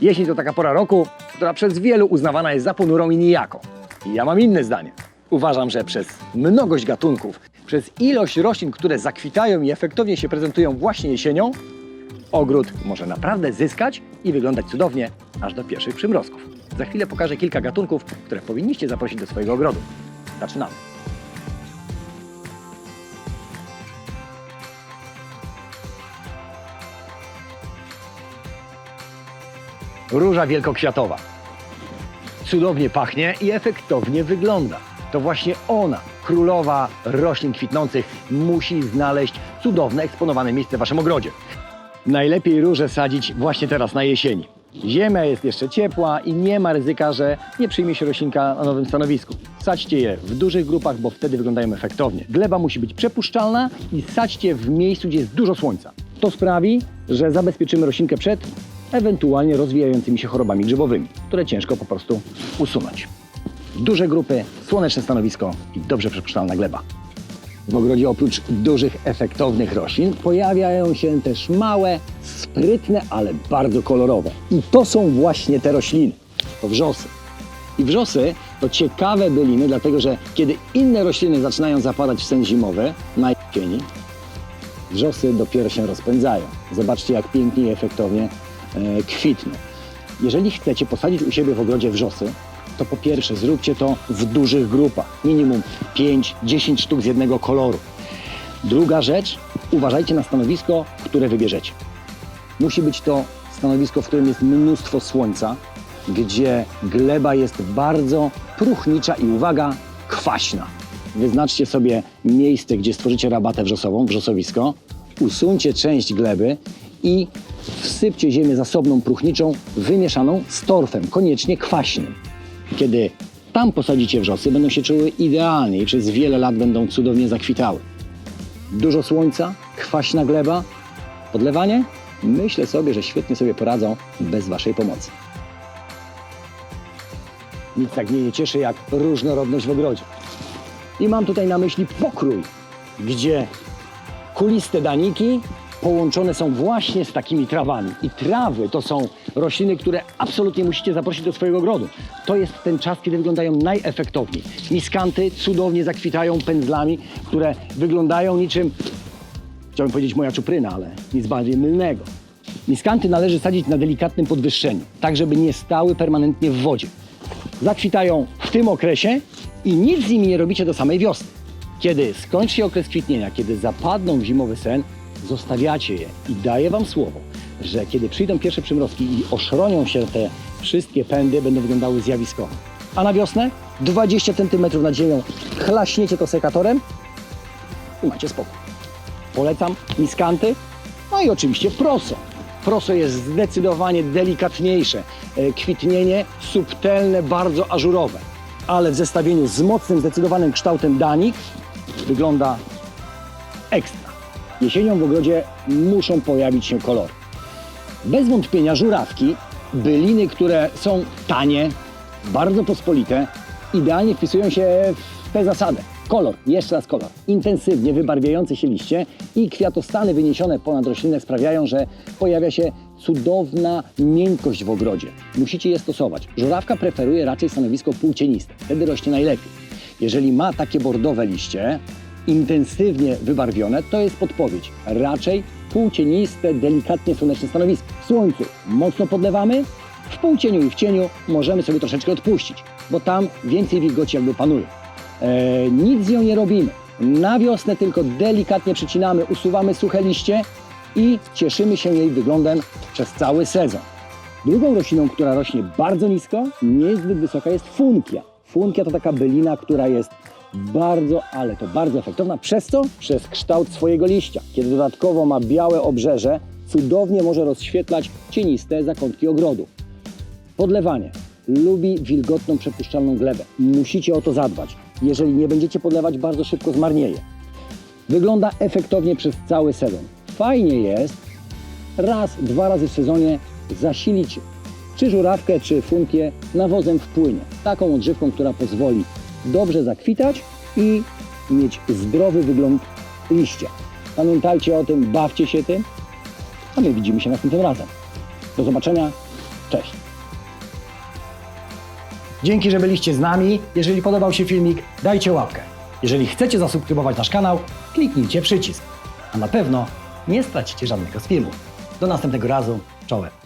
Jesień to taka pora roku, która przez wielu uznawana jest za ponurą i nijaką. Ja mam inne zdanie. Uważam, że przez mnogość gatunków, przez ilość roślin, które zakwitają i efektownie się prezentują właśnie jesienią, ogród może naprawdę zyskać i wyglądać cudownie aż do pierwszych przymrozków. Za chwilę pokażę kilka gatunków, które powinniście zaprosić do swojego ogrodu. Zaczynamy. Róża wielkokwiatowa. Cudownie pachnie i efektownie wygląda. To właśnie ona, królowa roślin kwitnących, musi znaleźć cudowne, eksponowane miejsce w waszym ogrodzie. Najlepiej róże sadzić właśnie teraz na jesieni. Ziemia jest jeszcze ciepła i nie ma ryzyka, że nie przyjmie się roślinka na nowym stanowisku. Sadźcie je w dużych grupach, bo wtedy wyglądają efektownie. Gleba musi być przepuszczalna i sadźcie w miejscu, gdzie jest dużo słońca. To sprawi, że zabezpieczymy roślinkę przed ewentualnie rozwijającymi się chorobami grzybowymi, które ciężko po prostu usunąć. Duże grupy, słoneczne stanowisko i dobrze przepuszczalna gleba. W ogrodzie oprócz dużych, efektownych roślin pojawiają się też małe, sprytne, ale bardzo kolorowe. I to są właśnie te rośliny. To wrzosy. I wrzosy to ciekawe byliny, dlatego że kiedy inne rośliny zaczynają zapadać w sen zimowy, na jesieni, wrzosy dopiero się rozpędzają. Zobaczcie, jak pięknie i efektownie kwitną. Jeżeli chcecie posadzić u siebie w ogrodzie wrzosy, to po pierwsze zróbcie to w dużych grupach, minimum 5-10 sztuk z jednego koloru. Druga rzecz, uważajcie na stanowisko, które wybierzecie. Musi być to stanowisko, w którym jest mnóstwo słońca, gdzie gleba jest bardzo próchnicza i uwaga, kwaśna. Wyznaczcie sobie miejsce, gdzie stworzycie rabatę wrzosową, wrzosowisko, usuńcie część gleby i wsypcie ziemię zasobną, próchniczą, wymieszaną z torfem, koniecznie kwaśnym. Kiedy tam posadzicie wrzosy, będą się czuły idealnie i przez wiele lat będą cudownie zakwitały. Dużo słońca, kwaśna gleba, podlewanie? Myślę sobie, że świetnie sobie poradzą bez Waszej pomocy. Nic tak mnie nie cieszy jak różnorodność w ogrodzie. I mam tutaj na myśli pokrój, gdzie kuliste daniki połączone są właśnie z takimi trawami. I trawy to są rośliny, które absolutnie musicie zaprosić do swojego ogrodu. To jest ten czas, kiedy wyglądają najefektowniej. Miskanty cudownie zakwitają pędzlami, które wyglądają niczym, chciałbym powiedzieć moja czupryna, ale nic bardziej mylnego. Miskanty należy sadzić na delikatnym podwyższeniu, tak żeby nie stały permanentnie w wodzie. Zakwitają w tym okresie i nic z nimi nie robicie do samej wiosny. Kiedy skończy się okres kwitnienia, kiedy zapadną w zimowy sen, zostawiacie je i daję Wam słowo, że kiedy przyjdą pierwsze przymrozki i oszronią się te wszystkie pędy, będą wyglądały zjawiskowo. A na wiosnę 20 cm nad ziemią chlaśniecie to sekatorem i macie spokój. Polecam miskanty, no i oczywiście proso. Proso jest zdecydowanie delikatniejsze. E, Kwitnienie subtelne, bardzo ażurowe. Ale w zestawieniu z mocnym, zdecydowanym kształtem danik wygląda ekstra. Jesienią w ogrodzie muszą pojawić się kolory. Bez wątpienia żurawki, byliny, które są tanie, bardzo pospolite, idealnie wpisują się w tę zasadę. Kolor, jeszcze raz kolor. Intensywnie wybarwiające się liście i kwiatostany wyniesione ponad roślinę sprawiają, że pojawia się cudowna miękkość w ogrodzie. Musicie je stosować. Żurawka preferuje raczej stanowisko półcieniste. Wtedy rośnie najlepiej. Jeżeli ma takie bordowe liście, intensywnie wybarwione, to jest podpowiedź. Raczej półcieniste, delikatnie słoneczne stanowisko. W słońcu mocno podlewamy, w półcieniu i w cieniu możemy sobie troszeczkę odpuścić, bo tam więcej wilgoci jakby panuje. E, nic z nią nie robimy. Na wiosnę tylko delikatnie przycinamy, usuwamy suche liście i cieszymy się jej wyglądem przez cały sezon. Drugą rośliną, która rośnie bardzo nisko, niezbyt wysoka, jest funkia. Funkia to taka bylina, która jest bardzo, ale to bardzo efektowna. Przez co? Przez kształt swojego liścia. Kiedy dodatkowo ma białe obrzeże, cudownie może rozświetlać cieniste zakątki ogrodu. Podlewanie. Lubi wilgotną, przepuszczalną glebę. Musicie o to zadbać. Jeżeli nie będziecie podlewać, bardzo szybko zmarnieje. Wygląda efektownie przez cały sezon. Fajnie jest raz, dwa razy w sezonie zasilić czy żurawkę, czy funkię nawozem w płynie. Taką odżywką, która pozwoli dobrze zakwitać i mieć zdrowy wygląd liścia. Pamiętajcie o tym, bawcie się tym, a my widzimy się następnym razem. Do zobaczenia, cześć! Dzięki, że byliście z nami. Jeżeli podobał się filmik, dajcie łapkę. Jeżeli chcecie zasubskrybować nasz kanał, kliknijcie przycisk. A na pewno nie stracicie żadnego z filmów. Do następnego razu. Czołem.